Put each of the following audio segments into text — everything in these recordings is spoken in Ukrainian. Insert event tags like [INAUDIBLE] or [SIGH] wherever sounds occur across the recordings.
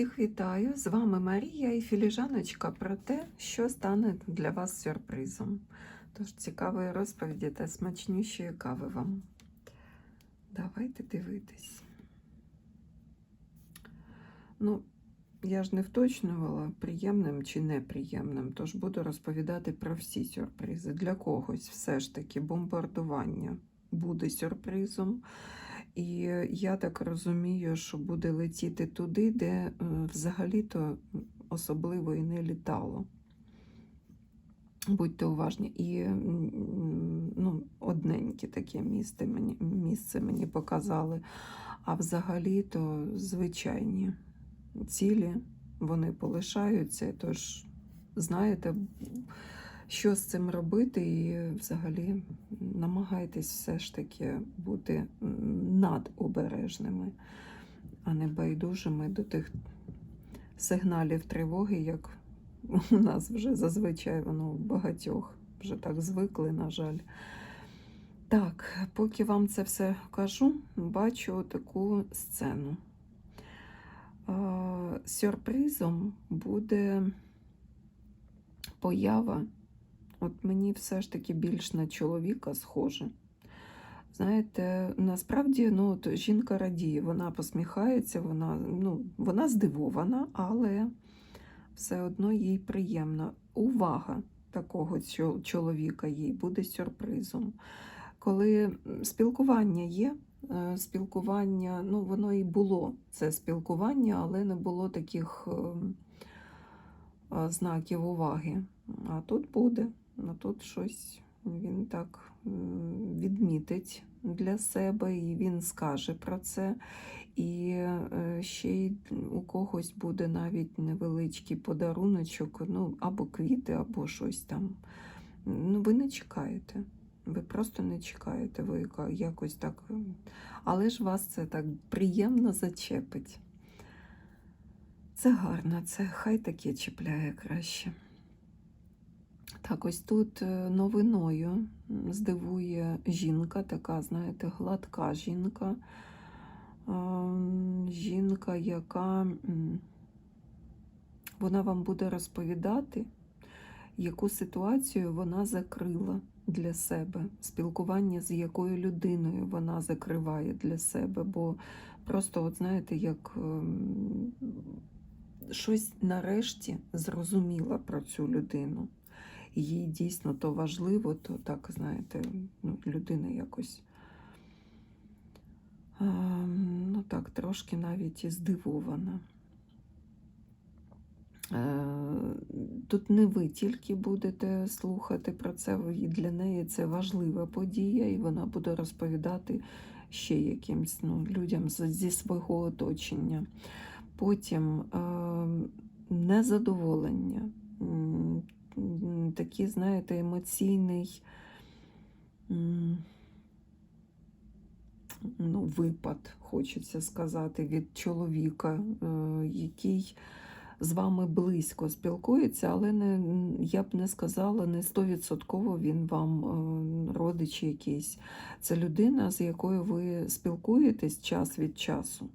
Всіх вітаю! З вами Марія і філіжаночка про те, що стане для вас сюрпризом. Тож цікавої розповіді та смачнющої кави вам. Давайте дивитись. Ну, я ж не вточнювала, приємним чи неприємним, тож буду розповідати про всі сюрпризи. Для когось все ж таки бомбардування буде сюрпризом. І я так розумію, що буде летіти туди, де е, взагалі-то особливо і не літало. Будьте уважні. І ну, одненьке таке місце мені, місце мені показали. А взагалі-то звичайні цілі, вони полишаються. Тож, знаєте, що з цим робити, і взагалі намагайтесь все ж таки бути надобережними, а не байдужими до тих сигналів тривоги, як у нас вже зазвичай воно у багатьох вже так звикли, на жаль. Так, поки вам це все кажу, бачу таку сцену. Сюрпризом буде поява От мені все ж таки більш на чоловіка схоже. Знаєте, насправді ну, от жінка радіє, вона посміхається, вона ну, вона здивована, але все одно їй приємно. Увага такого чоловіка їй буде сюрпризом. Коли спілкування є, е, спілкування, ну, воно і було це спілкування, але не було таких ем, знаків уваги. А тут буде. Ну тут щось він так відмітить для себе, і він скаже про це. І е, ще й у когось буде навіть невеличкий подаруночок, ну, або квіти, або щось там. Ну, Ви не чекаєте. Ви просто не чекаєте, ви якось так. Але ж вас це так приємно зачепить. Це гарно, це хай таке чіпляє краще. Так, ось тут е, новиною здивує жінка, така, знаєте, гладка жінка. Жінка, яка вона вам буде розповідати, яку ситуацію вона закрила для себе, спілкування з якою людиною вона закриває для себе. Бо просто, от знаєте, як ем, щось нарешті зрозуміла про цю людину їй дійсно то важливо, то так, знаєте, ну, людина якось ну так, трошки навіть і здивована. Е, тут не ви тільки будете слухати про це, і для неї це важлива подія, і вона буде розповідати ще якимсь ну, людям зі свого оточення. Потім ем, незадоволення такий, знаєте, емоційний ну, випад, хочеться сказати, від чоловіка, е, який з вами близько спілкується, але не, я б не сказала, не стовідсотково він вам е, родич якийсь. Це людина, з якою ви спілкуєтесь час від часу.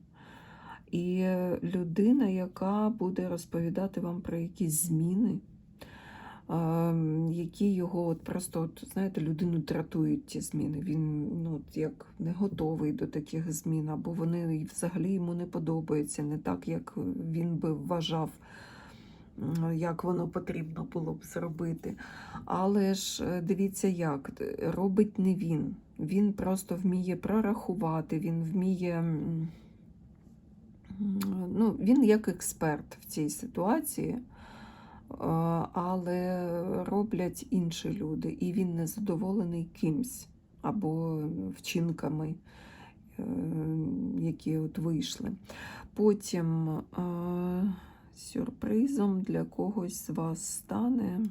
І людина, яка буде розповідати вам про якісь зміни які його от просто, от, знаєте, людину дратують ті зміни. Він ну, як не готовий до таких змін, або вони взагалі йому не подобаються, не так, як він би вважав. Як воно потрібно було б зробити. Але ж е, дивіться, як робить не він. Він просто вміє прорахувати, він вміє, ну, він як експерт в цій ситуації але роблять інші люди, і він не задоволений кимсь або вчинками, е, які от вийшли. Потім сюрпризом для когось з вас стане.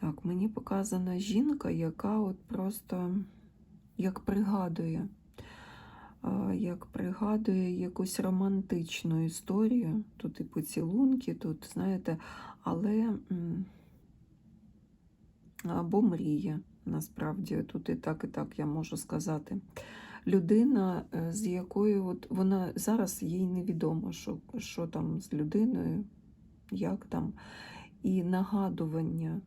Так, мені показана жінка, яка от просто як пригадує як пригадує якусь романтичну історію. Тут і поцілунки, тут, знаєте, але або мрія, насправді, тут і так, і так я можу сказати. людина, е, з якою от вона зараз їй невідомо, що, що там з людиною, як там, і нагадування.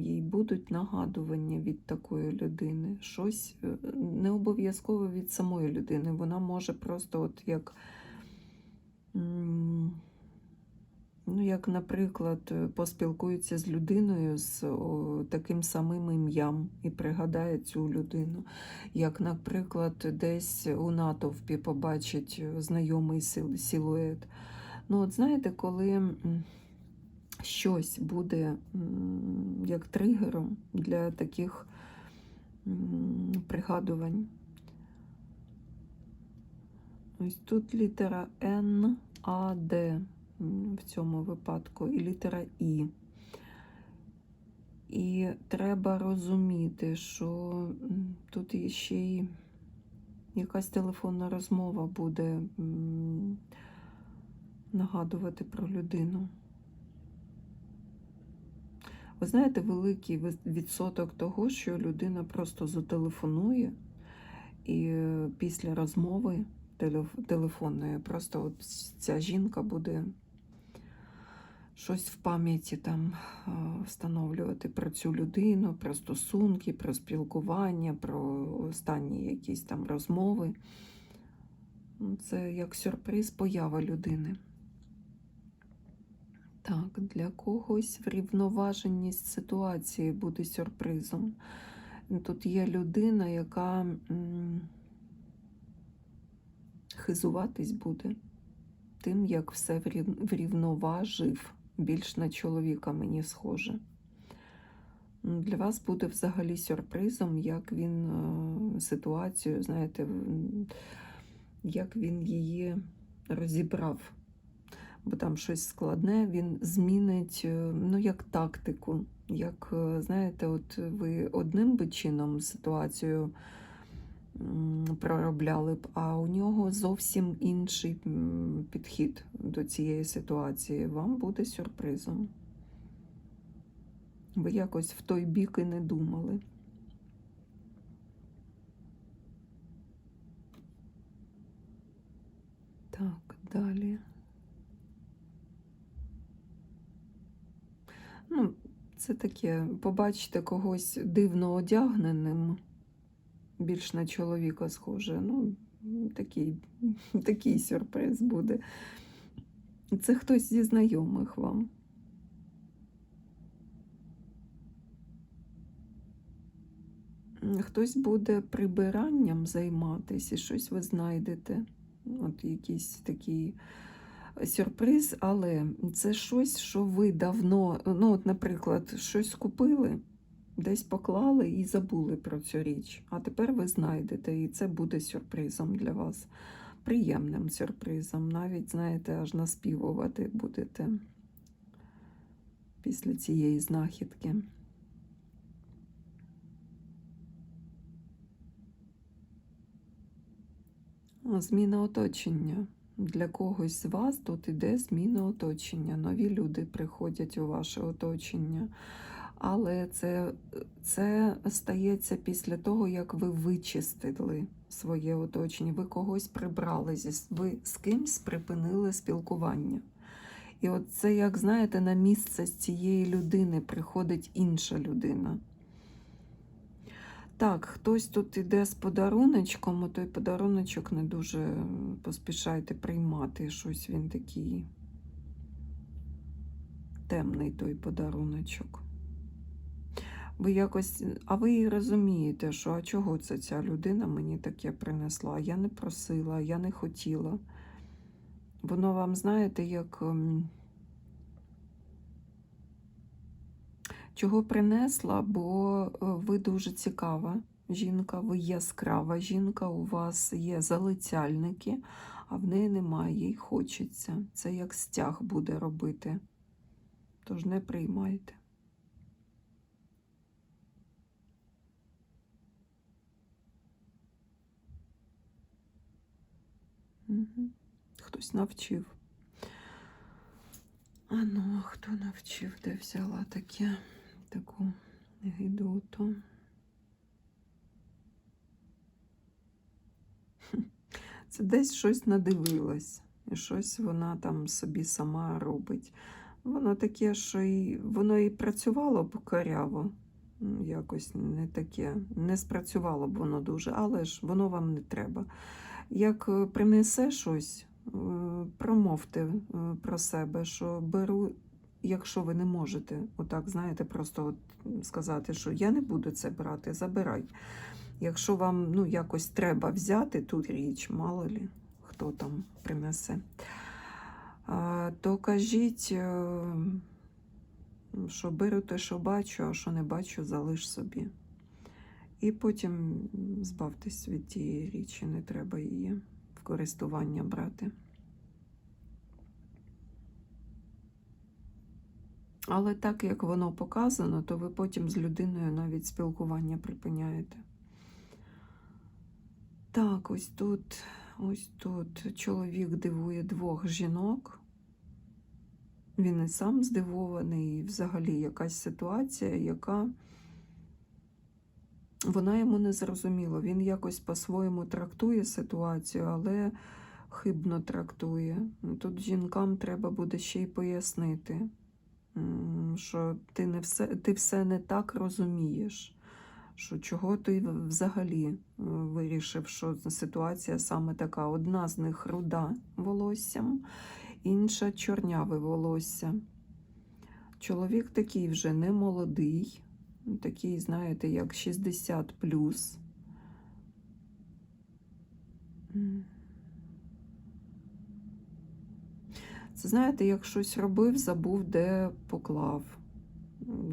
Їй будуть нагадування від такої людини. Щось е, не обов'язково від самої людини. Вона може просто, от як, ну, як, наприклад, е, поспілкується з людиною з таким самим ім'ям і пригадає цю людину. Як, наприклад, десь у натовпі побачить е, знайомий сил- силует. Ну, от знаєте, коли. Щось буде як тригером для таких пригадувань. Ось тут літера Н, А, Д в цьому випадку, і літера І. І треба розуміти, що тут ще й якась телефонна розмова буде нагадувати про людину. Ви знаєте, великий відсоток того, що людина просто зателефонує, і е, після розмови телефонної просто от ця жінка буде щось в пам'яті там встановлювати про цю людину, про стосунки, про спілкування, про останні якісь там розмови. Ну, Це як сюрприз поява людини. Так, для когось врівноваженість ситуації буде сюрпризом. Тут є людина, яка хизуватись буде тим, як все врівноважив. Більш на чоловіка мені схоже. Для вас буде взагалі сюрпризом, як він е, ситуацію, знаєте, як він її розібрав бо там щось складне, він змінить е, ну, як тактику. Як, е, знаєте, от ви одним би чином ситуацію проробляли б, а у нього зовсім інший підхід до цієї ситуації. Вам буде сюрпризом. Ви якось в той бік і не думали. Так, далі. Ну, це таке, побачите когось дивно одягненим, більш на чоловіка схоже. Ну, такий, [LAUGHS] такий сюрприз буде. Це хтось зі знайомих вам. Хтось буде прибиранням займатися, щось ви знайдете. От якийсь такий сюрприз, але це щось, що ви давно, ну, от, наприклад, щось купили, десь поклали і забули про цю річ. А тепер ви знайдете, і це буде сюрпризом для вас. Приємним сюрпризом. Навіть, знаєте, аж наспівувати будете після цієї знахідки. Зміна оточення. Для когось з вас тут іде зміна оточення. Нові люди приходять у ваше оточення. Але це, це стається після того, як ви вичистили своє оточення, ви когось прибрали, ви з кимсь припинили спілкування. І от це, як знаєте, на місце з цієї людини приходить інша людина. Так, хтось тут іде з подаруночком, а той подаруночок не дуже поспішайте приймати. Щось він такий темний той подаруночок. Ви якось, а ви розумієте, що а чого це ця людина мені таке принесла? Я не просила, я не хотіла. Воно вам, знаєте, як. Чого принесла, бо е, ви дуже цікава жінка, ви яскрава жінка, у вас є залицяльники, а в неї немає, їй хочеться. Це як стяг буде робити. Тож не приймайте. Хтось навчив. А ну, а хто навчив, де взяла таке, таку гидоту. [LAUGHS] Це десь щось надивилась, і щось вона там собі сама робить. Воно таке, що і воно і працювало б коряво, якось не таке, не спрацювало б воно дуже, але ж воно вам не треба. Як е, принесе щось, е, промовте е, про себе, що беру якщо ви не можете, отак, знаєте, просто от сказати, що я не буду це брати, забирай. Якщо вам ну, якось треба взяти ту річ, мало лі, хто там принесе, то кажіть, е, що беру те, що бачу, а що не бачу, залиш собі. І потім збавтесь від тієї річі, не треба її в користування брати. Але так як воно показано, то ви потім з людиною навіть спілкування припиняєте. Так, ось тут, ось тут чоловік дивує двох жінок. Він і сам здивований, і взагалі якась ситуація, яка вона йому не зрозуміла. Він якось по-своєму трактує ситуацію, але хибно трактує. Тут жінкам треба буде ще й пояснити, що ти, не все, ти все не так розумієш. Що чого ти взагалі е, вирішив, що ситуація саме така. Одна з них руда волоссям, інша чорняве волосся. Чоловік такий вже не молодий, такий, знаєте, як 60 плюс. Це знаєте, як щось робив, забув, де поклав.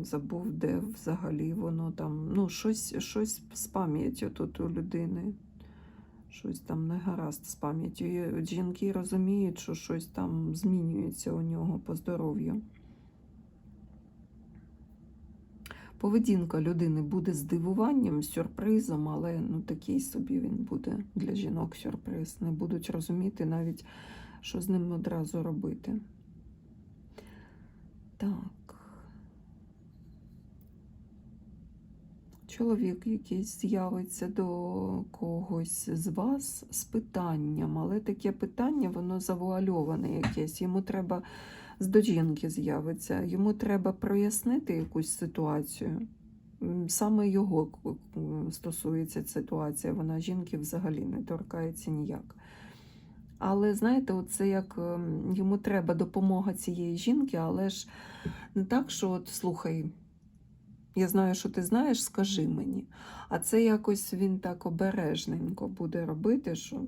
Забув, де взагалі воно там. Ну, щось, щось з пам'яттю тут у людини. Щось там не гаразд з пам'яттю. Жінки розуміють, що щось там змінюється у нього по здоров'ю. Поведінка людини буде здивуванням, сюрпризом, але ну, такий собі він буде для жінок сюрприз. Не будуть розуміти навіть, що з ним одразу робити. Так. Чоловік якийсь з'явиться до когось з вас з питанням, але таке питання, воно завуальоване якесь. Йому треба з до жінки з'явиться, йому треба прояснити якусь ситуацію. Саме його к- стосується ситуація, вона жінки взагалі не торкається ніяк. Але знаєте, це як ем, йому треба допомога цієї жінки, але ж не так, що от слухай, я знаю, що ти знаєш, скажи мені. А це якось він так обережненько буде робити, що,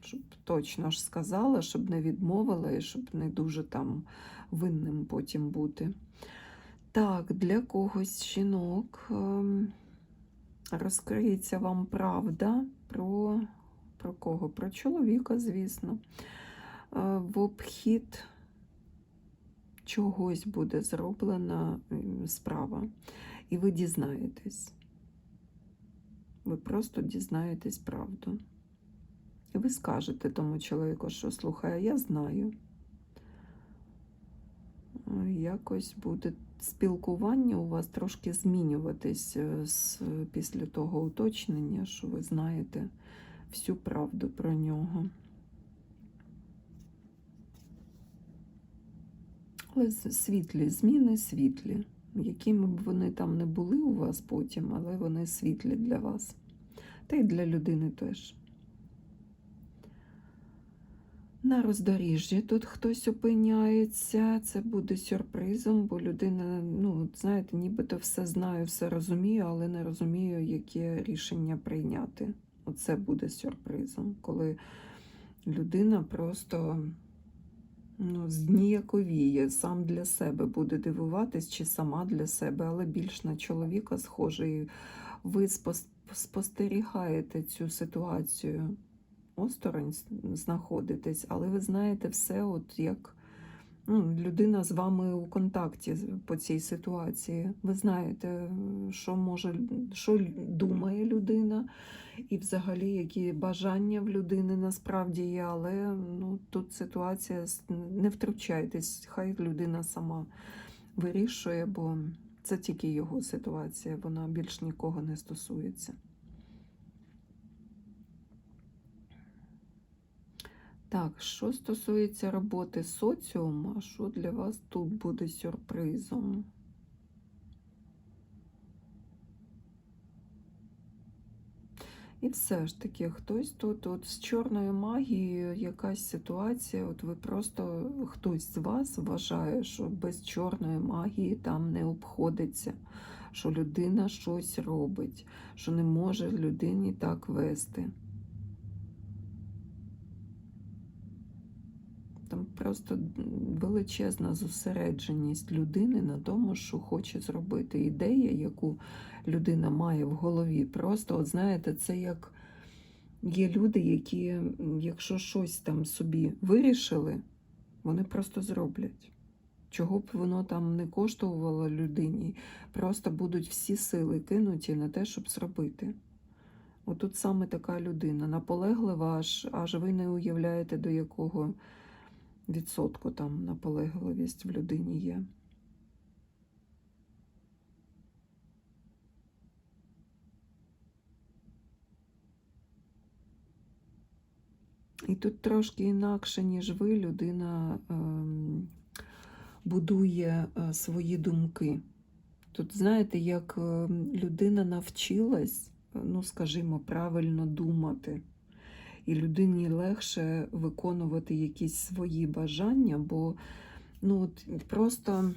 щоб точно ж сказала, щоб не відмовила і щоб не дуже там винним потім бути. Так, для когось жінок ем, розкриється вам правда про, про кого? Про чоловіка, звісно. Е, В обхід чогось буде зроблена справа. І ви дізнаєтесь. Ви просто дізнаєтесь правду. І ви скажете тому чоловіку, що слухай, я знаю. Якось буде спілкування у вас трошки змінюватись е, після того уточнення, що ви знаєте всю правду про нього. Але світлі зміни світлі, якими б вони там не були у вас потім, але вони світлі для вас. Та й для людини теж. На роздоріжжі тут хтось опиняється, це буде сюрпризом, бо людина, ну, знаєте, нібито все знаю, все розумію, але не розумію, яке рішення прийняти. Оце буде сюрпризом, коли людина просто ну, зніяковіє, сам для себе буде дивуватись, чи сама для себе, але більш на чоловіка схоже. І ви спостерігаєте цю ситуацію осторонь знаходитесь, але ви знаєте все, от як людина з вами у контакті по цій ситуації. Ви знаєте, що може, що думає людина, і взагалі які бажання в людини насправді є, але ну, тут ситуація не втручайтесь, хай людина сама вирішує, бо це тільки його ситуація, вона більш нікого не стосується. Так, що стосується роботи з соціуму, що для вас тут буде сюрпризом? І все ж таки, хтось тут от з чорною магією якась ситуація, от ви просто хтось з вас вважає, що без чорної магії там не обходиться, що людина щось робить, що не може людині так вести. Там просто величезна зосередженість людини на тому, що хоче зробити. Ідея, яку людина має в голові. Просто, от знаєте, це як є люди, які, якщо щось там собі вирішили, вони просто зроблять. Чого б воно там не коштувало людині, просто будуть всі сили кинуті на те, щоб зробити. Отут саме така людина, наполеглива, аж, аж ви не уявляєте, до якого відсотку там наполегливість в людині є. І тут трошки інакше, ніж ви, людина ем, будує е, свої думки. Тут, знаєте, як ем, людина навчилась, е, ну, скажімо, правильно думати, і людині легше виконувати якісь свої бажання, бо ну, от, просто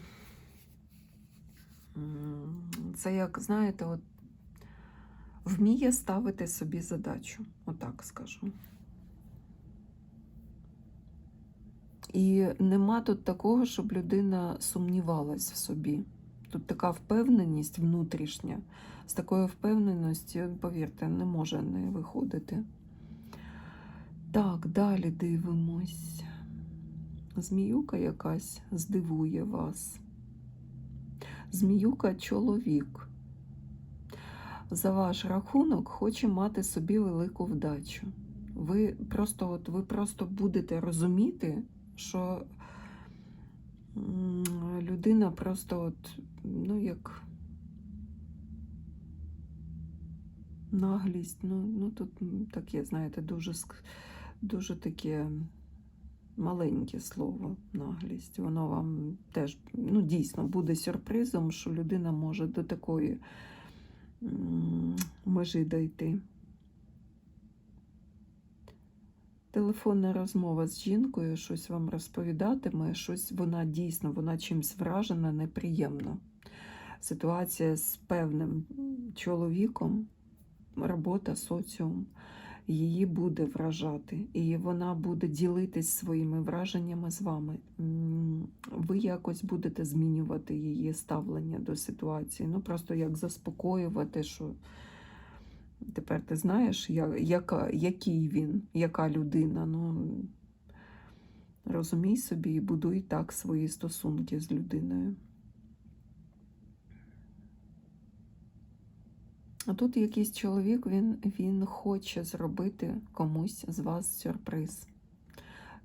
це як, знаєте, от, вміє ставити собі задачу, отак скажу. І нема тут такого, щоб людина сумнівалась в собі. Тут така впевненість внутрішня. З такою впевненості, повірте, не може не виходити. Так, далі дивимось. Зміюка якась здивує вас. Зміюка чоловік. За ваш рахунок хоче мати собі велику вдачу. Ви просто, от, ви просто будете розуміти, що людина просто от, ну, як наглість, ну, ну тут таке, знаєте, дуже, дуже таке маленьке слово наглість. Воно вам теж ну, дійсно буде сюрпризом, що людина може до такої межі дойти. Телефонна розмова з жінкою, щось вам розповідатиме, щось вона дійсно, вона чимсь вражена, неприємно. Ситуація з певним чоловіком, робота, соціум, її буде вражати, і вона буде ділитись своїми враженнями з вами. Ви якось будете змінювати її ставлення до ситуації. Ну, просто як заспокоювати, що Тепер ти знаєш, яка, який він, яка людина. Ну, розумій собі і будуй так свої стосунки з людиною. А тут якийсь чоловік, він, він хоче зробити комусь з вас сюрприз.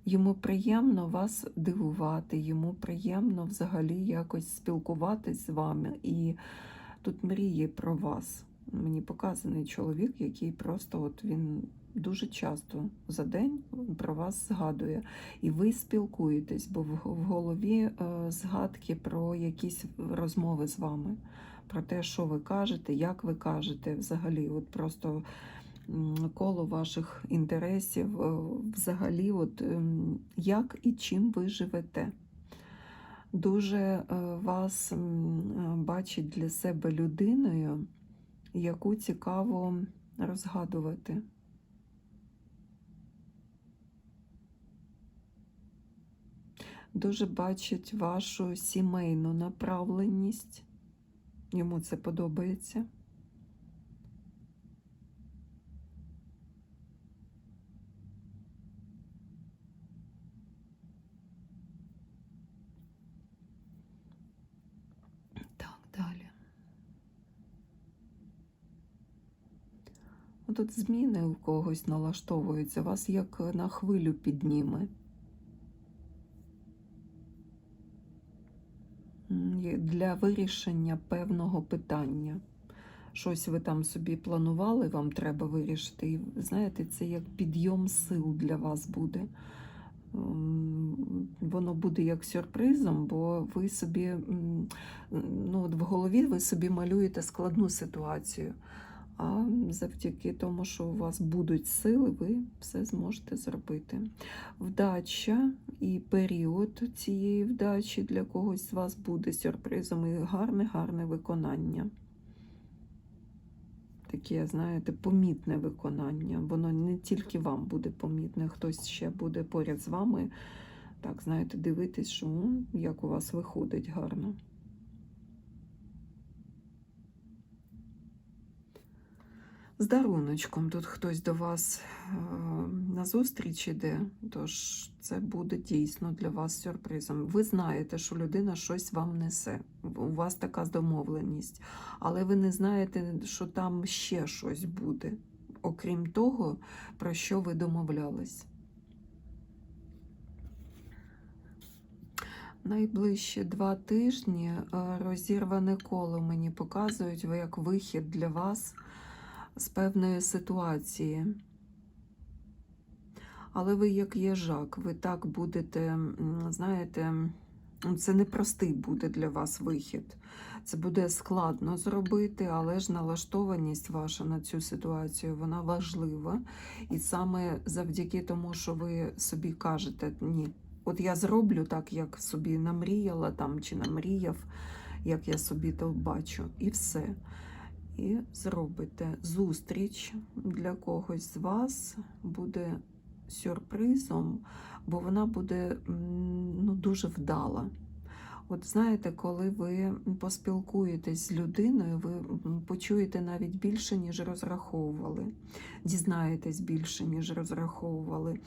Йому приємно вас дивувати, йому приємно взагалі якось спілкуватись з вами. І тут мріє про вас. Мені показаний чоловік, який просто от він дуже часто за день про вас згадує. І ви спілкуєтесь, бо в голові е, згадки про якісь розмови з вами, про те, що ви кажете, як ви кажете, взагалі, от просто коло ваших інтересів, е, взагалі, от ем, як і чим ви живете. Дуже е, вас бачить для себе людиною, яку цікаво розгадувати. Дуже бачить вашу сімейну направленість. Йому це подобається. Тут зміни у когось налаштовуються, вас як на хвилю підніме. М, є Для вирішення певного питання. Щось ви там собі планували, вам треба вирішити. І знаєте, це як підйом сил для вас буде. воно буде як сюрпризом, бо ви собі ну, от в голові ви собі малюєте складну ситуацію. А завдяки тому, що у вас будуть сили, ви все зможете зробити. Вдача і період цієї вдачі для когось з вас буде сюрпризом і гарне, гарне виконання. Таке, знаєте, помітне виконання. Воно не тільки вам буде помітне, хтось ще буде поряд з вами. Так, знаєте, дивитись, що як у вас виходить гарно. З даруночком тут хтось до вас е, на зустріч іде, тож це буде дійсно для вас сюрпризом. Ви знаєте, що людина щось вам несе. У вас така домовленість, але ви не знаєте, що там ще щось буде, окрім того, про що ви домовлялись. Найближчі два тижні е, розірване коло мені показують як вихід для вас з певної ситуації. Але ви як їжак, ви так будете, знаєте, це непростий буде для вас вихід. Це буде складно зробити, але ж налаштованість ваша на цю ситуацію вона важлива. І саме завдяки тому, що ви собі кажете, ні, от я зроблю так, як собі намріяла там чи намріяв, як я собі то бачу, і все і зробите зустріч для когось з вас буде сюрпризом, бо вона буде ну, дуже вдала. От знаєте, коли ви поспілкуєтесь з людиною, ви почуєте навіть більше, ніж розраховували, дізнаєтесь більше, ніж розраховували.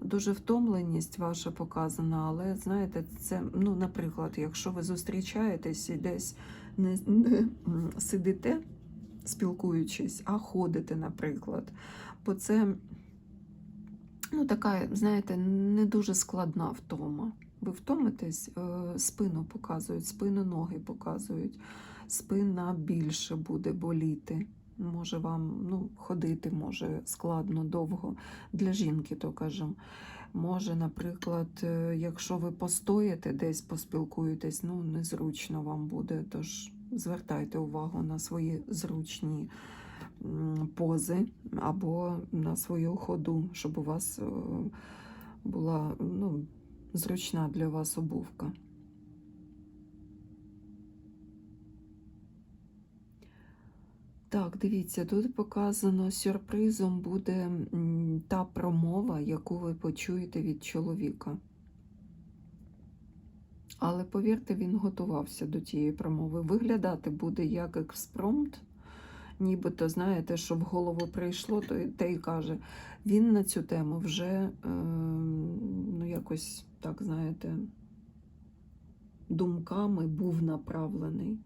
Дуже втомленість ваша показана, але знаєте, це, ну, наприклад, якщо ви зустрічаєтесь і десь не, не сидите, спілкуючись, а ходите, наприклад. Бо це ну, така, знаєте, не дуже складна втома. Ви втомитесь, е, спину показують, спину ноги показують, спина більше буде боліти. Може вам ну, ходити може складно довго. Для жінки то кажу. Може, наприклад, е, якщо ви постоїте десь поспілкуєтесь, ну незручно вам буде. Тож звертайте увагу на свої зручні пози або на свою ходу, щоб у вас е, була ну, зручна для вас обувка. Так, дивіться, тут показано сюрпризом буде та промова, яку ви почуєте від чоловіка. Але повірте, він готувався до тієї промови. Виглядати буде як експромт, нібито, знаєте, що в голову прийшло, то те й каже. Він на цю тему вже е, ну, якось, так, знаєте, думками був направлений.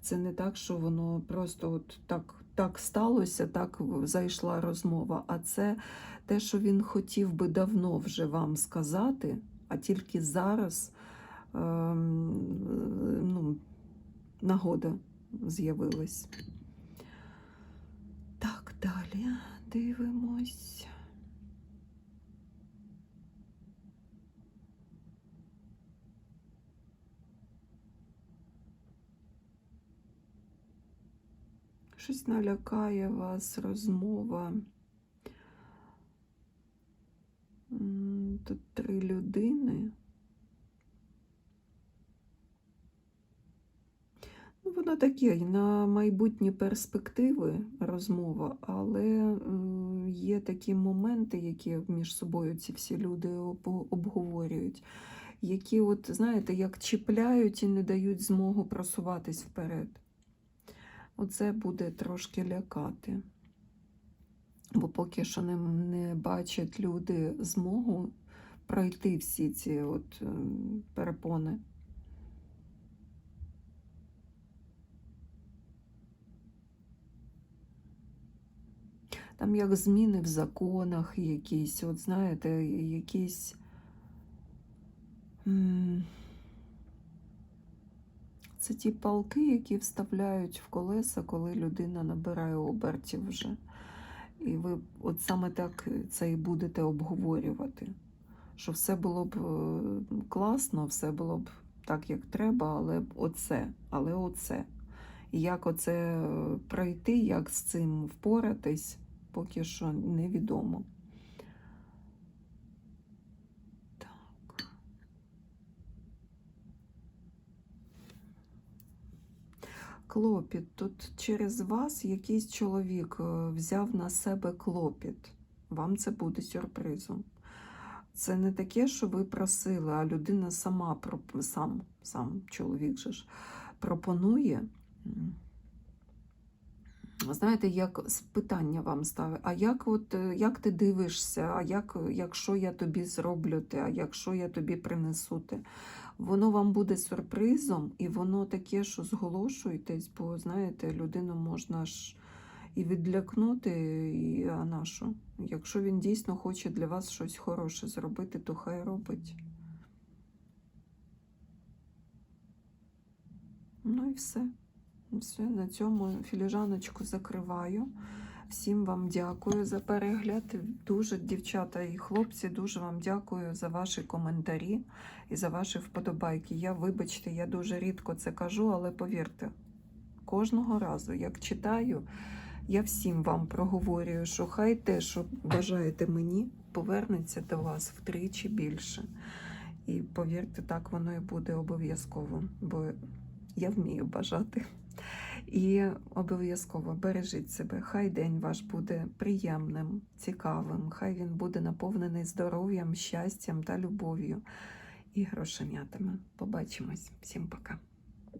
Це не так, що воно просто от так, так сталося, так зайшла розмова. А це те, що він хотів би давно вже вам сказати, а тільки зараз ну, нагода з'явилась. Так, далі дивимось. Щось налякає вас розмова. Тут три людини. Ну, воно таке на майбутні перспективи розмова, але є такі моменти, які між собою ці всі люди обговорюють, які, от, знаєте, як чіпляють і не дають змогу просуватись вперед. Оце буде трошки лякати. Бо поки що не, не бачать люди змогу пройти всі ці от, перепони. Там як зміни в законах якісь, от знаєте, якісь. Це ті палки, які вставляють в колеса, коли людина набирає обертів вже. І ви от саме так це і будете обговорювати. що все було б е, класно, все було б так, як треба, але оце, але оце. І як оце е, пройти, як з цим впоратись, поки що невідомо. Так. Клопіт. Тут через вас якийсь чоловік е, взяв на себе клопіт. Вам це буде сюрпризом. Це не таке, що ви просили, а людина сама сам, сам чоловік же ж пропонує. Знаєте, як питання вам ставить, а як, от, е, як ти дивишся, а як, якщо я тобі зроблю те, а якщо я тобі принесу те? Воно вам буде сюрпризом, і воно таке, що зголошуєтесь, бо знаєте, людину можна ж і відлякнути, і а на що? Якщо він дійсно хоче для вас щось хороше зробити, то хай робить. Ну і все. Все, на цьому філіжаночку закриваю. Всім вам дякую за перегляд. Дуже, дівчата і хлопці, дуже вам дякую за ваші коментарі і за ваші вподобайки. Я, вибачте, я дуже рідко це кажу, але повірте, кожного разу, як читаю, я всім вам проговорюю, що хай те, що бажаєте мені, повернеться до вас втричі більше. І повірте, так воно і буде обов'язково, бо я вмію бажати. І обов'язково бережіть себе. Хай день ваш буде приємним, цікавим. Хай він буде наповнений здоров'ям, щастям та любов'ю і грошенятами. Побачимось. Всім пока.